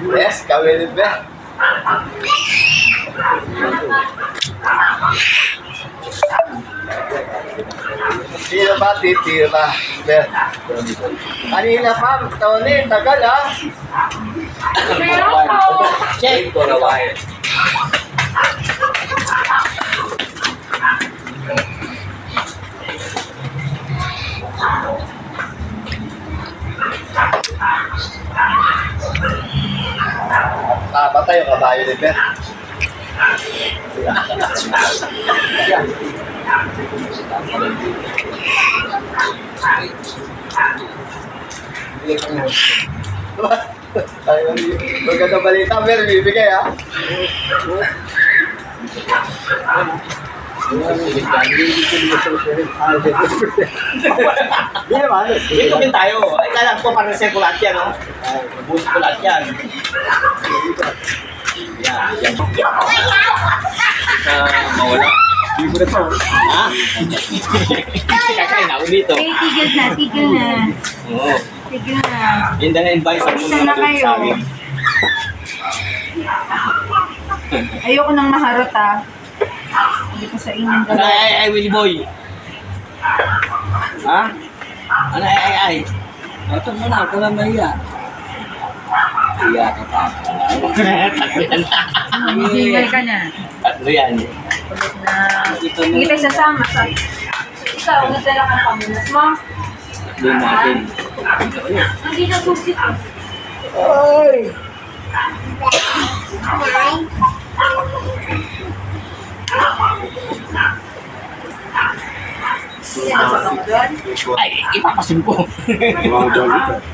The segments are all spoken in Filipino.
Yes, kami rin ba? Tira ba, titira. Kanina pa, Tony, tagal ah. Check ko na wire. Ah, patay yung kabayo ni. Ay, Maganda balita, Ber, bibigay ah. Hindi naman. Din tayo. Ay, kala ko parang lahat yan, no? Bus ko lahat yan. Yan, yan. Sa mawala. Hindi ko na to. Ha? Kakain ako dito. Okay, tigil na, tigil na. Oo. Tigil na. Yun na invite sa Isa na kayo. Ayoko nang maharot ah. Hindi ko sa inyong Ano ay ay ay Willie Boy? Ha? Ano ay ay ay? Ito mo na, ako lang mahiya. Iya ka pa. Tatlo yan. Hihingay ka na. Tatlo yan. Ulit na. Hindi tayo sasama sa... Ikaw, nadala kang pamunas mo. Tatlo natin. Hindi na susit. Ay! Ay, ipapasin ko.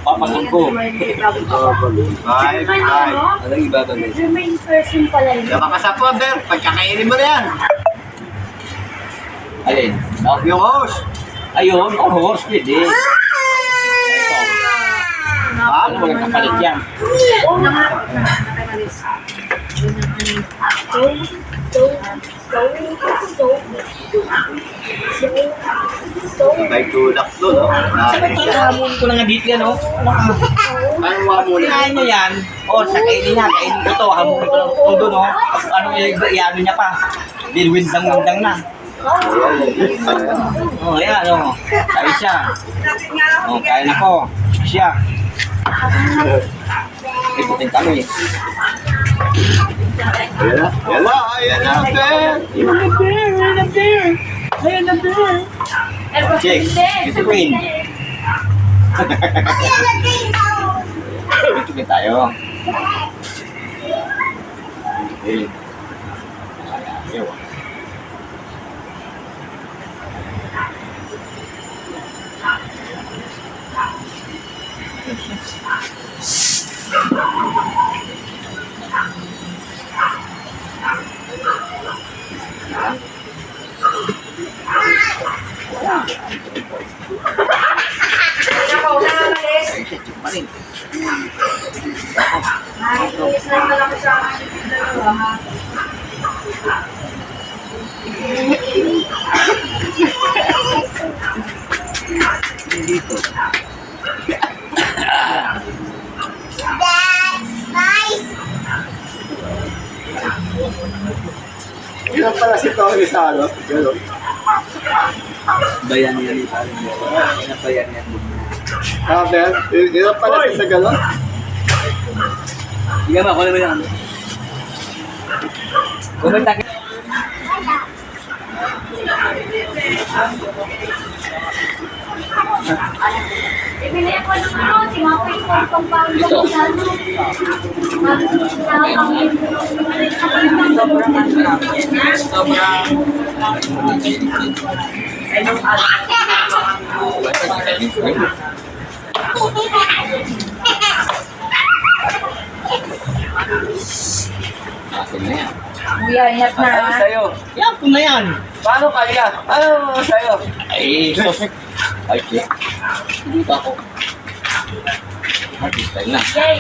Papasin ko. Bye, bye. Anong iba ba guys? Remain person pala yun. Sa po, Ber. Pagkakainin mo na yan. Alin? Oh, Yung host. ayun, oh, horse pwede. Ito. Ha? Ano mo kapalit yan? Oo. May tulak doon, no? Sabi ko, hamon ko na nga dito yan, oh. Ano mo muna? Kinain niya yan. O, sa kainin niya, kainin ko to. Hamon ko lang todo, no? Ano, i-ano niya pa. Dilwindang-windang na. Oh, ayan, oh. Kain siya. Oh, kain ako. Siya. Ikutin kami. Ayan na, ayan na, ayan na, Ber. Check. Ito queen. Ito queen tayo. Okay. Ayaw. Ako, shit, check pa rin. Na ako sa akin. Dalawa, ha? Dito. Ilan pala si Tony sa ano? Gano'n. Bayan yan ito. Bayan yan. Ah, Ber? Ilan pala si sa gano'n? Hindi mo, ako naman yan. Kumenta ka. Ibili ako ng Akin na yan. Kuya, ingat na. Ano ha? sa'yo? Yan, kung na yan. Paano kaya? Ano sa'yo? Ay, sos. Ay, shit. Dito ako. Artist time na. Yay!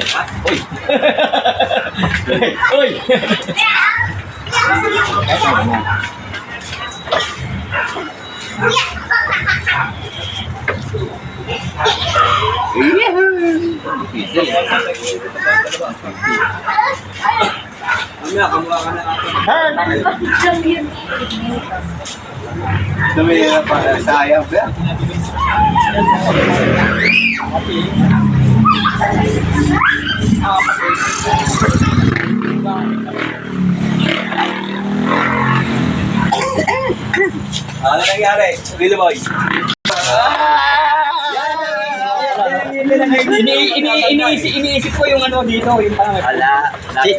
Uy! pa. Sayang, Ben. Ano nangyari? Billy Boy. Ini, ini, iniisip, iniisip ko yung ano dito, yung parang... Wala. Si-